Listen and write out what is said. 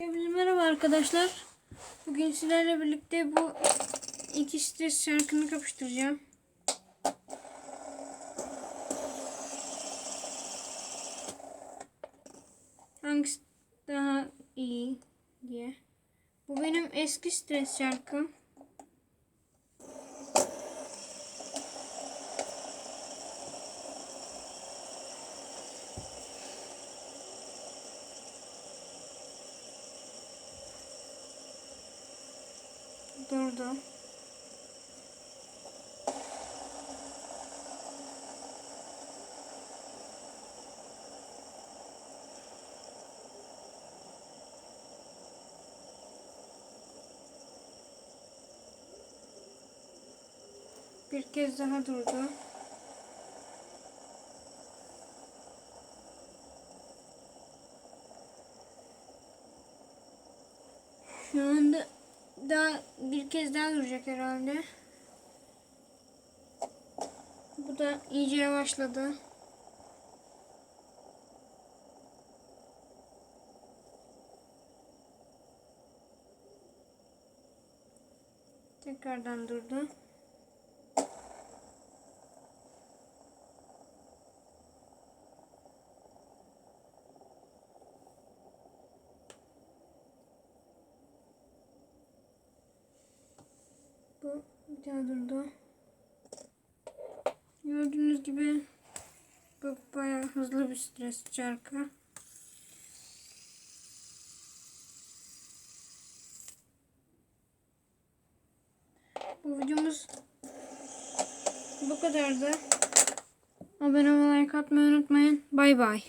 Hepinize merhaba arkadaşlar. Bugün sizlerle birlikte bu iki stres şarkını kapıştıracağım. Hangisi daha iyi diye. Bu benim eski stres şarkım. Durdu. Bir kez daha durdu. Şu anda daha bir kez daha duracak herhalde. Bu da iyice yavaşladı. Tekrardan durdu. Bu bir daha durdu. Gördüğünüz gibi bu bayağı hızlı bir stres şarkı. Bu videomuz bu kadardı. Abone olmayı, like atmayı unutmayın. Bay bay.